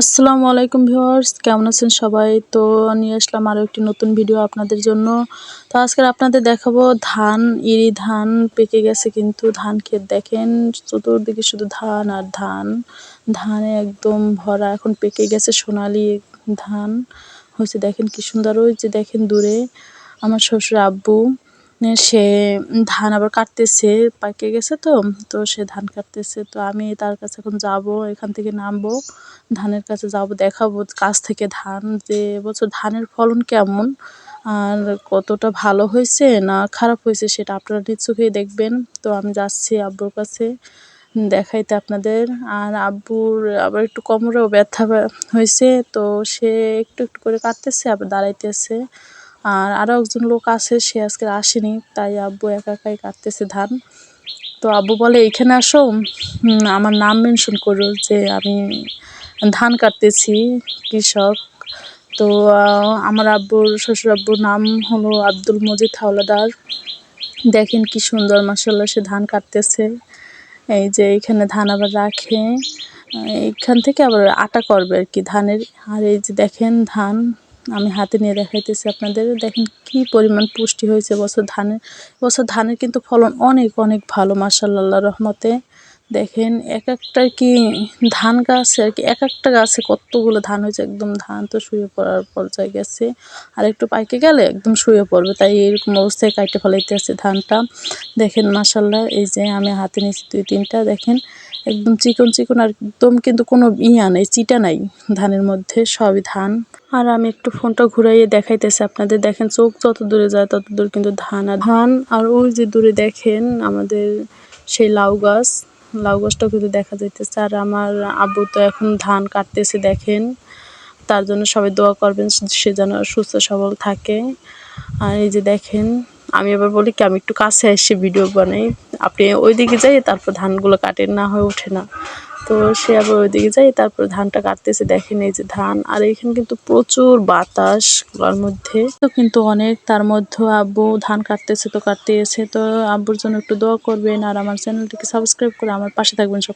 আসসালামু আলাইকুম ভিউয়ার্স, কেমন আছেন সবাই? তো নিয়ে আসলাম আরও একটি নতুন ভিডিও আপনাদের জন্য। তো আজকে আপনাদের দেখাবো ধান, ইরি ধান পেকে গেছে কিন্তু ধান ক্ষেত দেখেন, চতুর্দিকে শুধু ধান আর ধান। ধানে একদম ভরা, এখন পেকে গেছে সোনালি ধান। হয়েছে দেখেন কি সুন্দর, ওই যে দেখেন দূরে আমার শ্বশুর আব্বু। সে ধান আবার কাটতেছে, পাকে গেছে তো তো সে ধান কাটতেছে। তো আমি তার কাছে এখন যাব, এখান থেকে নামবো, ধানের কাছে যাব, দেখাবো কাছ থেকে ধান, যে এবছর ধানের ফলন কেমন, আর কতটা ভালো হয়েছে না খারাপ হয়েছে সেটা আপনারা নিশ্চয়ই দেখবেন। তো আমি যাচ্ছি আব্বুর কাছে, দেখাইতে আপনাদের। আর আব্বুর আবার একটু কোমরেও ব্যথা হয়েছে, তো সে একটু একটু করে কাটতেছে, আবার দাঁড়াইতেছে। আর আরও একজন লোক আছে, সে আজকে আসেনি, তাই আব্বু একা একাই কাটতেছে ধান। তো আব্বু বলে এইখানে আসো। আমার নাম মেনশন করো যে আমি ধান কাটতেছি, কৃষক। তো আমার আব্বুর শ্বশুর আব্বুর নাম হলো আব্দুল মজিদ হাওলাদার। দেখেন কি সুন্দর মাসাল্লাহ সে ধান কাটতেছে। এই যে এখানে ধান আবার রাখে। এইখান থেকে আবার আটা করবে আর কি ধানের। আর এই যে দেখেন ধান। আমি হাতে নিয়ে দেখাইতেছি আপনাদের। দেখেন কি পরিমাণ পুষ্টি হয়েছে বছর ধানের। বছর ধানের কিন্তু ফলন অনেক অনেক ভালো মাসাল্লাহ রহমতে। দেখেন এক একটা কি ধান গাছে আর কি এক একটা গাছে কতগুলো ধান হয়েছে, একদম ধান তো শুয়ে পড়ার পর্যায়ে গেছে। আর একটু পাইকে গেলে একদম শুয়ে পড়বে, তাই এরকম অবস্থায় কাটে ফেলাইতে আছে ধানটা। দেখেন মাসাল্লাহ এই যে আমি হাতে নিয়েছি দুই, তিনটা। দেখেন একদম চিকন চিকন আর একদম কিন্তু কোনো ইয়া নেই, চিটা নাই ধানের মধ্যে, সবই ধান। আর আমি একটু ফোনটা ঘুরাইয়ে দেখাইতেছি আপনাদের। দেখেন চোখ যত দূরে যায় তত দূর কিন্তু ধান আর ধান। আর ওই যে দূরে দেখেন আমাদের সেই লাউ গাছ। লাউ গাছটাও কিন্তু দেখা যাইতেছে। আর আমার আব্বু তো এখন ধান কাটতেছে দেখেন। তার জন্য সবাই দোয়া করবেন সে যেন সুস্থ সবল থাকে। আর এই যে দেখেন, আমি এবার বলি কি, আমি একটু কাছে এসে ভিডিও বানাই। আপনি ওই দিকে যাই তারপর ধানগুলো কাটেন, না হয়ে ওঠে না। তো সে আবার ওইদিকে যায়, তারপর ধানটা কাটতেছে, দেখেন এই যে ধান। আর এখানে কিন্তু প্রচুর বাতাস গলার মধ্যে। তো কিন্তু অনেক, তার মধ্যে আব্বু ধান কাটতেছে তো কাটতেছে। তো আব্বুর জন্য একটু দোয়া করবেন আর আমার চ্যানেলটিকে সাবস্ক্রাইব করে আমার পাশে থাকবেন সব